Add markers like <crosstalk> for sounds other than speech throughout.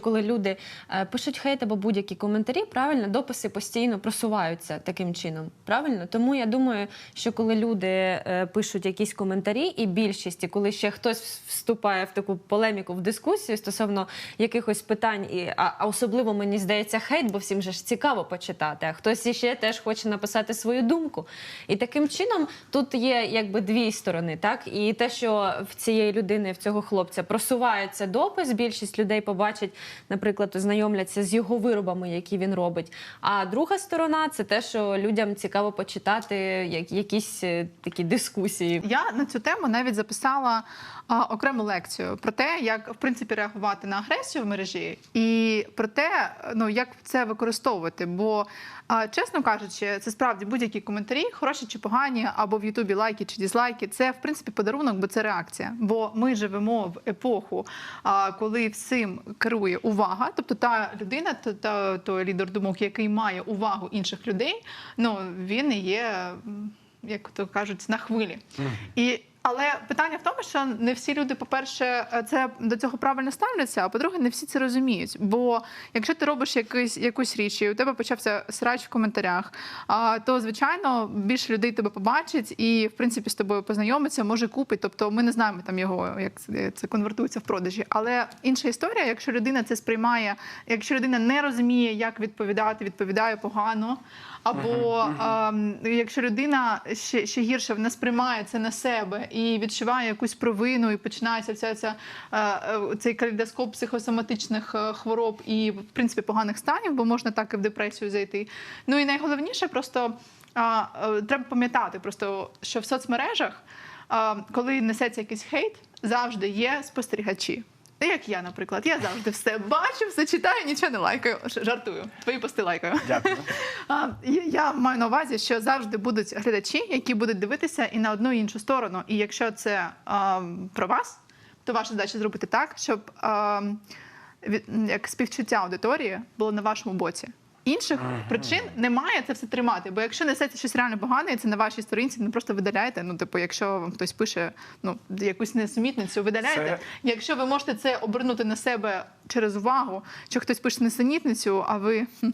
Коли люди е, пишуть хейт або будь-які коментарі, правильно, дописи постійно просуваються таким чином. Правильно? Тому я думаю, що коли люди е, пишуть якісь коментарі, і більшість, і коли ще хтось вступає в таку полеміку, в дискусію стосовно якихось питань, і, а, особливо мені здається хейт, бо всім же ж цікаво почитати, а хтось іще теж хоче написати свою думку. І таким чином тут є якби дві сторони, так і те, що в цієї людини, в цього хлопця просувається допис, більшість людей побачить, наприклад, ознайомляться з його виробами, які він робить. А друга сторона це те, що людям цікаво почитати як- якісь е, такі дискусії. Я на цю тему навіть записала а, окрему лекцію про те, як в принципі реагувати на агресію в мережі, і про те, ну як це використовувати. Бо, а, чесно кажучи, це справді будь-які коментарі, хороші чи погані, або в Ютубі лайки чи дізлайки. Це в принципі подарунок, бо це реакція. Бо ми живемо в епоху, а, коли всім керує увага, тобто та людина, та, та той лідер думок, який має увагу інших людей, ну він є. як то кажуть, на хвилі. І але питання в тому, що не всі люди, по-перше, це до цього правильно ставляться, а по-друге, не всі це розуміють. Бо якщо ти робиш якийсь, якусь річ, і у тебе почався срач в коментарях, то звичайно більше людей тебе побачить і, в принципі, з тобою познайомиться, може купить. Тобто ми не знаємо там його, як це, конвертується в продажі. Але інша історія, якщо людина це сприймає, якщо людина не розуміє, як відповідати, відповідає погано. Або ем, якщо людина ще, ще гірше вона сприймає це на себе і відчуває якусь провину, і починається вся ця е, е, цей калейдоскоп психосоматичних е, хвороб і в принципі поганих станів, бо можна так і в депресію зайти. Ну і найголовніше, просто треба пам'ятати, просто що в соцмережах, коли несеться якийсь хейт, завжди є спостерігачі. Як я, наприклад, я завжди все бачу, все читаю, нічого не лайкаю. Жартую. Твої пости лайкаю. Дякую. <laughs> А, я- Я маю на увазі, що завжди будуть глядачі, які будуть дивитися і на одну і іншу сторону. І якщо це а, про вас, то ваша задача зробити так, щоб а, від, як співчуття аудиторії було на вашому боці. Інших причин немає це все тримати. Бо якщо несеться щось реально погане, і це на вашій сторінці, не просто видаляйте. Ну, типу, якщо вам хтось пише ну, якусь несумітницю, видаляйте. Це- Якщо ви можете це обернути на себе через увагу, що хтось пише несенітницю, а ви хм,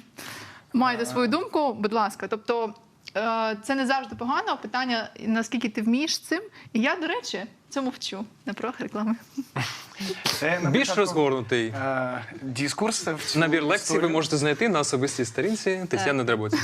маєте свою думку, будь ласка. Тобто е, це не завжди погано. Питання, наскільки ти вмієш цим. І я, до речі, цьому вчу на правах реклами. Це на Більш початку, розгорнутий е, Дискурс в цю набір лекцій ви історію. можете знайти на особистій сторінці Тетяни Драбоці.